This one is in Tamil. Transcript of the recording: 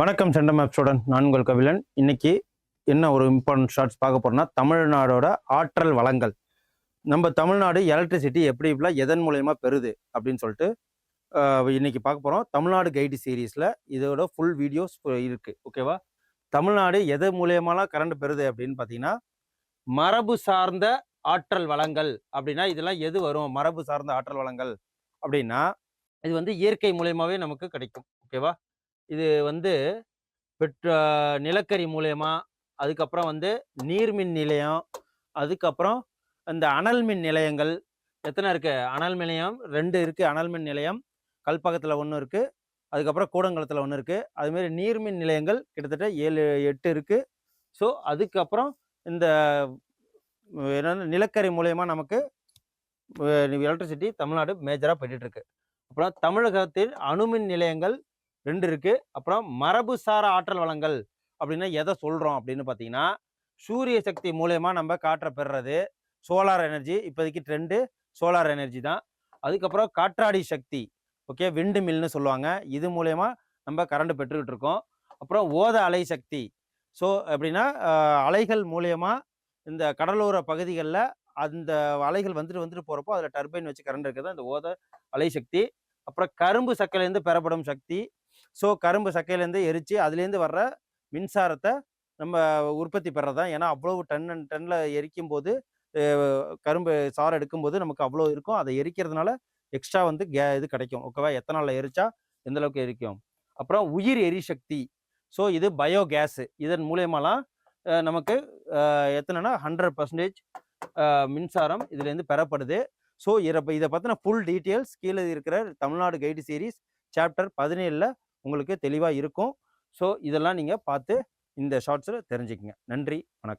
வணக்கம் செண்டம் மேப் ஸ்டூடெண்ட் நான் உங்கள் கபிலன். இன்னைக்கு என்ன ஒரு இம்பார்ட்டன்ட் ஷார்ட்ஸ் பார்க்க போறோம்னா தமிழ்நாடோட ஆற்றல் வளங்கள். நம்ம தமிழ்நாடு எலக்ட்ரிசிட்டி எப்படி இப்படிலாம் எதன் மூலயமா பெறுது அப்படின்னு சொல்லிட்டு இன்னைக்கு பார்க்க போறோம். தமிழ்நாடு கைடு சீரீஸில் இதோட ஃபுல் வீடியோஸ் இருக்கு. ஓகேவா தமிழ்நாடு எது மூலியமாலாம் கரண்ட் பெறுது அப்படின்னு பார்த்தீங்கன்னா மரபு சார்ந்த ஆற்றல் வளங்கள் அப்படின்னா இதெல்லாம் எது வரும்? மரபு சார்ந்த ஆற்றல் வளங்கள் அப்படின்னா இது வந்து இயற்கை மூலயமாவே நமக்கு கிடைக்கும். ஓகேவா இது வந்து பெட்ரோ நிலக்கரி மூலயமா அதுக்கப்புறம் வந்து நீர்மின் நிலையம் அதுக்கப்புறம் இந்த அனல் மின் நிலையங்கள். எத்தனை இருக்குது அனல் நிலையம் ரெண்டு இருக்குது அனல் மின் நிலையம். கல்பகத்தில் ஒன்று இருக்குது அதுக்கப்புறம் கூடங்குளத்தில் ஒன்று இருக்குது அதுமாரி நீர்மின் நிலையங்கள் கிட்டத்தட்ட ஏழு எட்டு இருக்குது ஸோ அதுக்கப்புறம் இந்த என்னென்ன நிலக்கரி மூலயமா நமக்கு எலக்ட்ரிசிட்டி தமிழ்நாடு மேஜராக போயிட்டுருக்கு. அப்புறம் தமிழகத்தில் அணுமின் நிலையங்கள் ரெண்டு இருக்குது அப்புறம் மரபுசார ஆற்றல் வளங்கள் அப்படின்னா எதை சொல்கிறோம் அப்படின்னு பார்த்தீங்கன்னா சூரிய சக்தி மூலயமா நம்ம காற்றை பெறுறது சோலார் எனர்ஜி இப்போதைக்கு ட்ரெண்டு சோலார் எனர்ஜி தான். அதுக்கப்புறம் காற்றாடி சக்தி ஓகே விண்டு மில்னு சொல்லுவாங்க. இது மூலயமா நம்ம கரண்ட் பெற்றுக்கிட்டு இருக்கோம். அப்புறம் ஓத அலை சக்தி. ஸோ எப்படின்னா அலைகள் மூலயமா இந்த கடலோர பகுதிகளில் அந்த அலைகள் வந்துட்டு வந்துட்டு போகிறப்போ அதில் டர்பைன் வச்சு கரண்ட் இருக்குது இந்த ஓத அலை சக்தி. அப்புறம் கரும்பு சக்கையிலேருந்து பெறப்படும் சக்தி. ஸோ கரும்பு சக்கையிலேருந்து எரித்து அதுலேருந்து வர்ற மின்சாரத்தை நம்ம உற்பத்தி பெறது தான் ஏன்னா அவ்வளவு டன் அண்ட் டன்னில் எரிக்கும் போது கரும்பு சாறு எடுக்கும்போது நமக்கு அவ்வளோ இருக்கும். அதை எரிக்கிறதுனால எக்ஸ்ட்ரா வந்து கே இது கிடைக்கும். ஓகேவா? எத்தனாலில் எரிச்சா எந்த அளவுக்கு எரிக்கும்? அப்புறம் உயிர் எரிசக்தி. ஸோ இது பயோ கேஸு. இதன் மூலயமாலாம் நமக்கு எத்தனைனா ஹண்ட்ரட் பர்சன்டேஜ் மின்சாரம் இதுலேருந்து பெறப்படுது. ஸோ இதை இதை பற்றின ஃபுல் டீட்டெயில்ஸ் கீழே இருக்கிற தமிழ்நாடு கைடு சீரிஸ் சாப்டர் பதினேழில் உங்களுக்கு தெளிவாக இருக்கும். ஸோ இதெல்லாம் நீங்கள் பார்த்து இந்த ஷார்ட்ஸில் தெரிஞ்சுக்கங்க. நன்றி வணக்கம்.